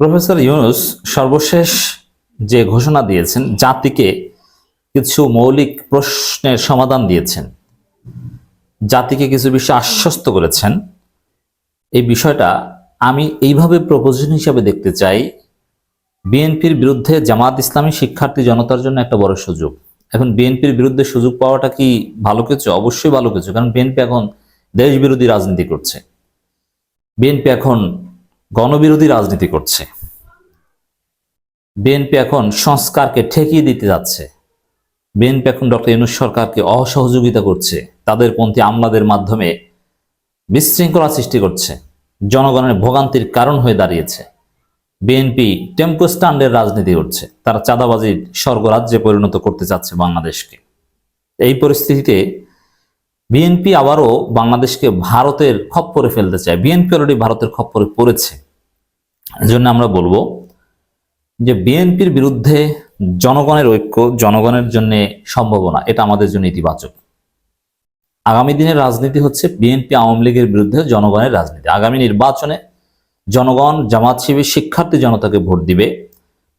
Professor Yunus সর্বশেষ যে ঘোষণা দিয়েছেন, জাতিকে কিছু মৌলিক প্রশ্নের সমাধান দিয়েছেন, জাতিকে কিছু বিষয়ে আশ্বস্ত করেছেন, এই বিষয়টা আমি এইভাবে প্রপোজিশন হিসাবে দেখতে চাই। বিএনপির বিরুদ্ধে জামাত ইসলামী শিক্ষার্থী জনতার জন্য একটা বড় সুযোগ। এখন বিএনপির বিরুদ্ধে সুযোগ পাওয়াটা কি ভালো কিছু? অবশ্যই ভালো কিছু, কারণ বিএনপি এখন দেশ বিরোধী রাজনীতি করছে। বিএনপি এখন গণবিরোধী রাজনীতি করছে। বিএনপি এখন সংস্কারকে ঠেকিয়ে দিতে যাচ্ছে। বিএনপি এখন ডক্টর ইউনুস সরকারকে অসহযোগিতা করছে। তাদের পন্থী আমলাদের মাধ্যমে বিশৃঙ্খলা সৃষ্টি করছে। জনগণের ভোগান্তির কারণ হয়ে দাঁড়িয়েছে। বিএনপি টেম্পো স্ট্যান্ডের রাজনীতি করছে। তারা চাঁদাবাজির স্বর্গরাজ্যে পরিণত করতে চাচ্ছে বাংলাদেশকে। এই পরিস্থিতিতে বিএনপি আবারও বাংলাদেশকে ভারতের খপ্পরে ফেলতে চায়। বিএনপি অলরেডি ভারতের খপ্পরে পড়েছে। এজন্য আমরা বলব যে বিএনপির বিরুদ্ধে জনগণের ঐক্য, জনগণের জন্য সম্ভাবনা, এটা আমাদের জন্য ইতিবাচক। আগামী দিনের রাজনীতি হচ্ছে বিএনপি আওয়ামী লীগের বিরুদ্ধে জনগণের রাজনীতি। আগামী নির্বাচনে জনগণ, জামাত শিবির শিক্ষার্থী জনতাকে ভোট দিবে,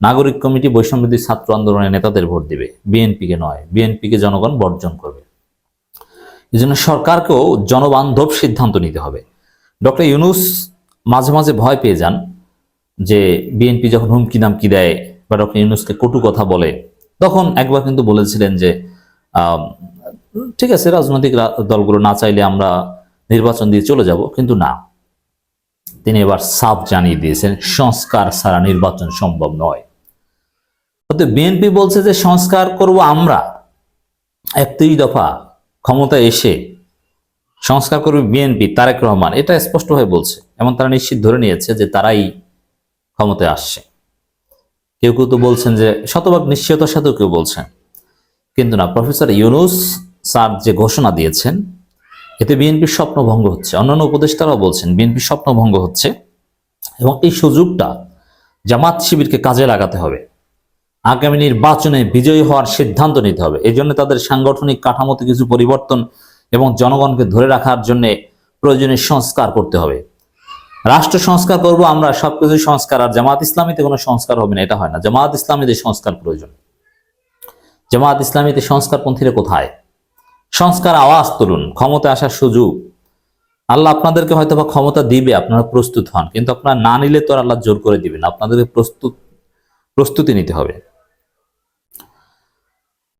নাগরিক কমিটি বৈষম্যদী ছাত্র আন্দোলনের নেতাদের ভোট দিবে। বিএনপিকে নয়, বিএনপিকে জনগণ বর্জন করবে। এই জন্য সরকারকেও জনবান্ধব সিদ্ধান্ত নিতে হবে। ডক্টর ইউনুস মাঝে মাঝে ভয় পেয়ে যান। যে বিএনপি যখন হুমকি দামকি দেয় বা ডক্টর ইউনুসকে কটু কথা বলে, তখন একবার কিন্তু বলেছিলেন যে ঠিক আছে, রাজনৈতিক দলগুলো না চাইলে আমরা নির্বাচন দিয়ে চলে যাব, কিন্তু না। তিনি এবার সাফ জানিয়ে দিয়েছেন, সংস্কার ছাড়া নির্বাচন সম্ভব নয়। বিএনপি বলছে যে, সংস্কার করব আমরা। একত্রিশ দফা ক্ষমতা এসে সংস্কার করবে বিএনপি তারেক রহমান। এটা স্পষ্টভাবে বলছে, এবং তারা নিশ্চিত ধরে নিয়েছে যে তারাই ক্ষমতায় আসছে। কেউ কেউ তো বলছেন যে শতভাগ নিশ্চয়তার সাথেও কেউ বলছেন। কিন্তু না, প্রফেসর ইউনুস স্যার যে ঘোষণা দিয়েছেন, এতে বিএনপির স্বপ্নভঙ্গ হচ্ছে। অন্যান্য উপদেষ্টারাও বলছেন বিএনপির স্বপ্নভঙ্গ হচ্ছে এবং এই সুযোগটা জামাত শিবিরকে কাজে লাগাতে হবে। আগামী নির্বাচনে বিজয়ী হওয়ার সিদ্ধান্ত নিতে হবে। এই জন্য তাদের সাংগঠনিক কাঠামোতে কিছু পরিবর্তন এবং জনগণকে ধরে রাখার জন্য প্রয়োজনীয় সংস্কার করতে হবে। রাষ্ট্র সংস্কার করব আমরা, সবকিছু সংস্কার। আর জামাত ইসলামীতে কোনো সংস্কার হবে না, এটা হয় না। জামাত ইসলামীতে সংস্কার প্রয়োজন। জামাত ইসলামীতে সংস্কারপন্থীরা কোথায়? সংস্কার আওয়াজ তুলুন, ক্ষমতা আসার সুযোগ। আল্লাহ আপনাদেরকে হয়তো বা ক্ষমতা দিবে, আপনারা প্রস্তুত হন, কিন্তু আপনারা না নিলে তো আল্লাহ জোর করে দিবেন আপনাদেরকে প্রস্তুত, প্রস্তুতি নিতে হবে।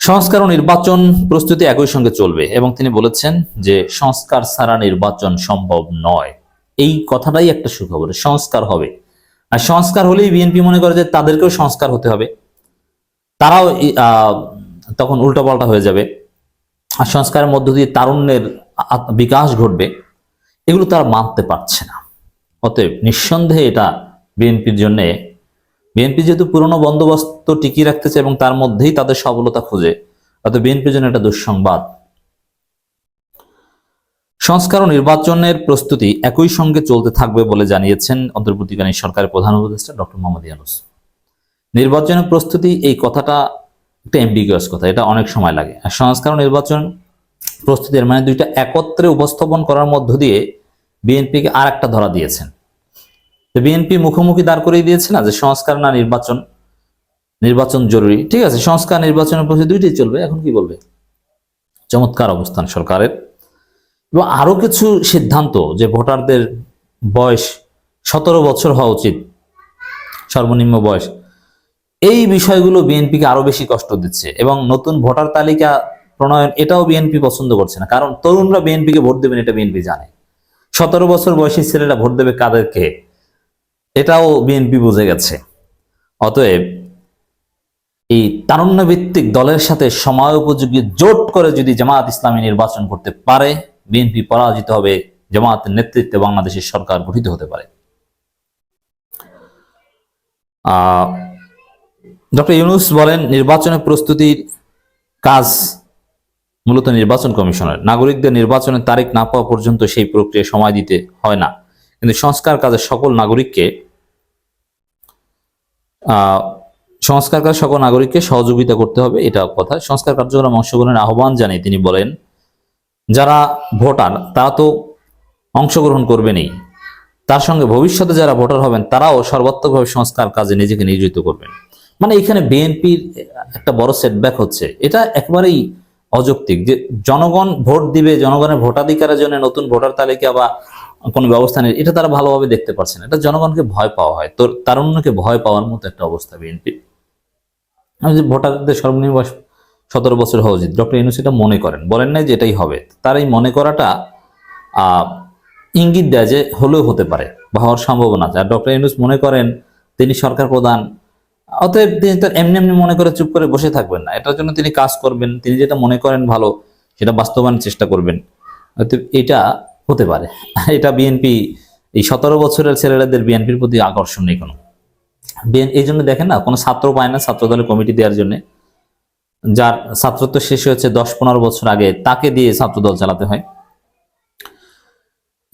সংস্কার ও নির্বাচন প্রস্তুতি একই সঙ্গে চলবে, এবং তিনি বলেছেন যে সংস্কার ছাড়া নির্বাচন সম্ভব নয়। এই কথাটাই একটা সুখবর, সংস্কার হবে। আর সংস্কার হলেই বিএনপি মনে করে যে তাদেরকেও সংস্কার হতে হবে। তারাও তখন উল্টাপাল্টা হয়ে যাবে। আর সংস্কারের মধ্য দিয়ে তারুণ্যের বিকাশ ঘটবে। এগুলো তারা মানতে পারছে না। অতএব নিঃসন্দেহে এটা বিএনপির জন্য বিএনপি যেহেতু পুরনো বন্দোবস্ত টিকিয়ে রাখতেছে এবং তার মধ্যেই তাদের সফলতা খোঁজে, অতএব বিএনপির জন্য এটা দুঃসংবাদ। সংস্কার ও নির্বাচনের প্রস্তুতি একই সঙ্গে চলতে থাকবে বলে জানিয়েছেন অন্তর্বর্তীকালীন সরকারের প্রধান উপদেষ্টা ডক্টর মোহাম্মদ ইউনুস নির্বাচনের প্রস্তুতি, এই কথাটা একটা এমবিগুয়াস কথা, এটা অনেক সময় লাগে। আর সংস্কার ও নির্বাচন প্রস্তুতির মানে দুইটা একত্রে উপস্থাপন করার মধ্য দিয়ে বিএনপিকে আর একটা ধরা দিয়েছেন। তো বিএনপি মুখোমুখি দাঁড় করিয়ে দিয়েছে না যে সংস্কার না নির্বাচন নির্বাচন জরুরি। ঠিক আছে, সংস্কার, নির্বাচনের প্রস্তুতি দুইটাই চলবে, এখন কি বলবে? চমৎকার অবস্থান সরকারের। এবং আরও কিছু সিদ্ধান্ত যে ভোটারদের বয়স সতেরো বছর হওয়া উচিত, সর্বনিম্ন বয়স, এই বিষয়গুলো বিএনপিকে আরও বেশি কষ্ট দিচ্ছে এবং নতুন ভোটার তালিকা প্রণয়ন এটাও বিএনপি পছন্দ করছে না। কারণ তরুণরা বিএনপিকে ভোট দেবেন এটা বিএনপি জানে। সতেরো বছর বয়সী ছেলেরা ভোট দেবে কাদেরকে? এটাও বিএনপি বুঝে গেছে। অতএব এই তারুণ্য ভিত্তিক দলের সাথে সময় উপযোগী জোট করে যদি জামাত ইসলামী নির্বাচন করতে পারে বিএনপি পরাজিত হবে জামাতের নেতৃত্বে বাংলাদেশের সরকার গঠিত হতে পারে। ডক্টর ইউনুস বলেন নির্বাচনের প্রস্তুতির কাজ মূলত নির্বাচন কমিশনের। নাগরিকদের নির্বাচনের তারিখ না পাওয়া পর্যন্ত সেই প্রক্রিয়া সময় দিতে হয় না। কিন্তু সংস্কার কাজে সকল নাগরিককে সংস্কার কাজ সকল নাগরিককে সহযোগিতা করতে হবে, এটা কথা। সংস্কার কার্যক্রম অংশগ্রহণের আহ্বান জানিয়ে তিনি বলেন যারা ভোটার, তারা তো অংশগ্রহণ করবেনই। তার সঙ্গে ভবিষ্যতে যারা ভোটার হবেন, তারাও সর্বাত্মকভাবে সংস্কার কাজে নিজেকে নিয়োজিত করবেন। মানে এখানে বিএনপির একটা বড় সেটব্যাক হচ্ছে। এটা একবারেই অযৌক্তিক যে জনগণ ভোট দিবে, জনগণের ভোটাধিকারের জন্য নতুন ভোটার তালিকা বা কোনো ব্যবস্থা নেই, এটা তারা ভালোভাবে দেখতে পারছে না এটা জনগণকে ভয় পাওয়া হয়। তোর তারুণ্যকে ভয় পাওয়ার মতো একটা অবস্থা বিএনপি ভোটারদের সর্বনিম্ন সতেরো বছর হওয়া উচিত। ডক্টর ইউনুস এটা মনে করেন। বলেন নাই যে এটাই হবে। তার এই মনে করাটা ইঙ্গিত দেয় যে হলেও হতে পারে বা হওয়ার সম্ভাবনা আছে। আর ডক্টর ইউনুস মনে করেন, তিনি সরকার প্রধান, অতএব তিনি তো এমনি এমনি মনে করে চুপ করে বসে থাকবেন না। এটার জন্য তিনি কাজ করবেন। তিনি যেটা মনে করেন ভালো, সেটা বাস্তবায়নের চেষ্টা করবেন। অতএব এটা হতে পারে। এটা বিএনপি, এই সতেরো বছরের ছেলেদের বিএনপির প্রতি আকর্ষণ নেই কোনো। এই জন্য দেখেন না, কোনো ছাত্র পায় না ছাত্র দলের কমিটি দেওয়ার জন্য। যার ছাত্রত্ব শেষ হয়েছে দশ পনেরো বছর আগে, তাকে দিয়ে ছাত্রদল চালাতে হয়।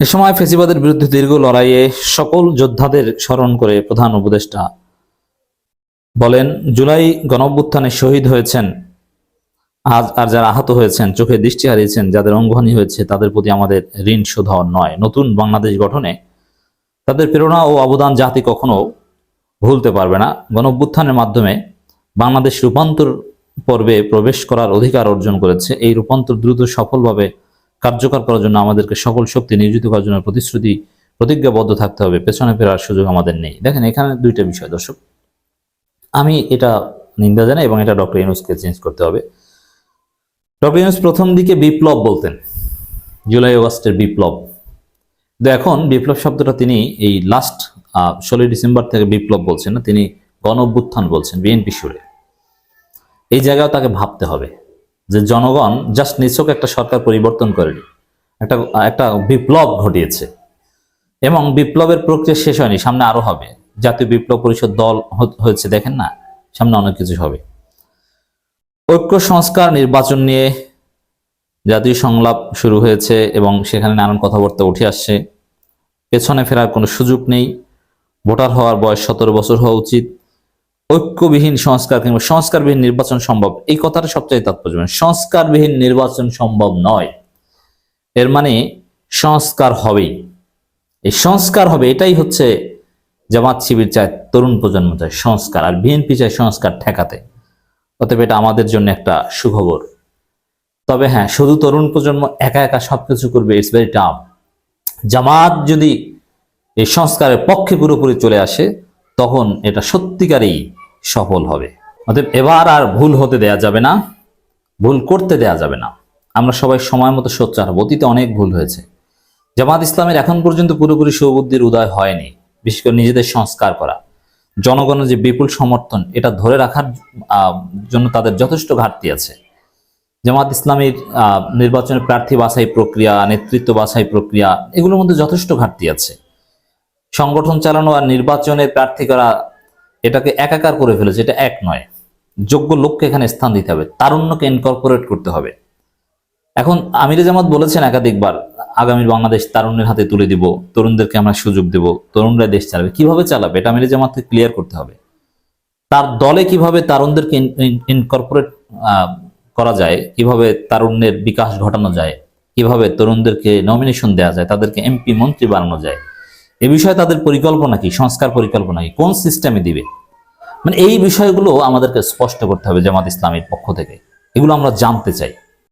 এ সময় ফেসিবাদের বিরুদ্ধে দীর্ঘ লড়াইয়ে সকল যোদ্ধাদের স্মরণ করে প্রধান উপদেষ্টা বলেন, জুলাই গণঅভ্যুত্থানে শহীদ হয়েছেন, আজ আর যারা আহত হয়েছেন, চোখে দৃষ্টি হারিয়েছেন, যাদের অঙ্গহানি হয়েছে, তাদের প্রতি আমাদের ঋণ শোধ নয়। নতুন বাংলাদেশ গঠনে তাদের প্রেরণা ও অবদান জাতি কখনো ভুলতে পারবে না। গণঅভ্যুত্থানের মাধ্যমে বাংলাদেশ রূপান্তর পর্বে প্রবেশ করার অধিকার অর্জন করেছে। এই রূপান্তর দ্রুত সফলভাবে কার্যকর করার জন্য আমাদেরকে সকল শক্তি নিয়োজিত করার জন্য প্রতিশ্রুতি, প্রতিজ্ঞাবদ্ধ থাকতে হবে। পেছনে ফেরার সুযোগ আমাদের নেই। দেখেন, এখানে দুইটা বিষয়, দর্শক। আমি এটা নিন্দা জানাই এবং এটা ডক্টর ইউনুসকে চেঞ্জ করতে হবে। ডক্টর ইউনুস প্রথম দিকে বিপ্লব বলতেন, জুলাই অগস্টের বিপ্লব। কিন্তু এখন বিপ্লব শব্দটা তিনি এই লাস্ট ষোলোই ডিসেম্বর থেকে বিপ্লব বলছেন না, তিনি গণ অভ্যুত্থান বলছেন, বিএনপি সুরে। এই জায়গাও তাকে ভাবতে হবে যে জনগণ জাস্ট নিছক একটা সরকার পরিবর্তন করেনি। একটা একটা বিপ্লব ঘটিয়েছে। এবং বিপ্লবের প্রক্রিয়া শেষ হয়নি, সামনে আরও হবে। জাতীয় বিপ্লব পরিষদ দল হয়েছে, দেখেন না? সামনে অনেক কিছু হবে। ঐক্য, সংস্কার, নির্বাচন নিয়ে জাতীয় সংলাপ শুরু হয়েছে এবং সেখানে নানান কথাবার্তা উঠে আসছে। পেছনে ফেরার কোনো সুযোগ নেই। ভোটার হওয়ার বয়স সতেরো বছর হওয়া উচিত। ঐক্যবিহীন সংস্কার কিংবা সংস্কারবিহীন নির্বাচন সম্ভব, এই কথাটা সবচেয়ে তাৎপর্য। সংস্কারবিহীন নির্বাচন সম্ভব নয়। এর মানে সংস্কার হবেই। এই সংস্কার হবে, এটাই হচ্ছে জামাত শিবির চায় তরুণ প্রজন্ম চায় সংস্কার, আর বিএনপি চায় সংস্কার ঠেকাতে। অতএব এটা আমাদের জন্য একটা সুখবর। তবে হ্যাঁ শুধু তরুণ প্রজন্ম একা একা সবকিছু করবে ইটস ভেরি টাফ জামাত যদি এই সংস্কারের পক্ষে পুরোপুরি চলে আসে তখন এটা সত্যিকারই সফল হবে। অতএব এবার আর ভুল হতে দেয়া যাবে না, ভুল করতে দেয়া যাবে না। আমরা সবাই সময় মতো সোচ্চার হব। অতীতে অনেক ভুল হয়েছে। জামাত ইসলামের এখন পর্যন্ত পুরোপুরি সুবুদ্ধির উদয় হয়নি, বিশেষ করে নিজেদের সংস্কার করা। জনগণের যে বিপুল সমর্থন, এটা ধরে রাখার জন্য তাদের যথেষ্ট ঘাটতি আছে। জামাত ইসলামের নির্বাচনের প্রার্থী বাছাই প্রক্রিয়া, নেতৃত্ব বাছাই প্রক্রিয়া, এগুলোর মধ্যে যথেষ্ট ঘাটতি আছে। সংগঠন চালানো আর নির্বাচনের প্রার্থী করা এটাকে একাকার করে ফেলেছে, এটা এক নয়। যোগ্য লোককে এখানে স্থান দিতে হবে, তারুণ্যকে ইনকর্পোরেট করতে হবে। এখন আমিরে জামাত বলেছেন একাধিকবার, আগামী বাংলাদেশ তারুণ্যের হাতে তুলে দিব, তরুণদেরকে আমরা সুযোগ দেব তরুণরা দেশ চালাবে। কীভাবে চালাবে? এটা আমিরে জামাতকে ক্লিয়ার করতে হবে। তার দলে কীভাবে তারুণদেরকে ইনকর্পোরেট করা যায়, কীভাবে তারুণ্যের বিকাশ ঘটানো যায়, কীভাবে তরুণদেরকে নমিনেশন দেওয়া যায়, তাদেরকে এমপি মন্ত্রী বানানো যায় এ বিষয়ে তাদের পরিকল্পনা কি? সংস্কার পরিকল্পনা কি? কোন সিস্টেমে দিবে? মানে এই বিষয়গুলো আমাদেরকে স্পষ্ট করতে হবে জামাত ইসলামের পক্ষ থেকে। এগুলো আমরা জানতে চাই।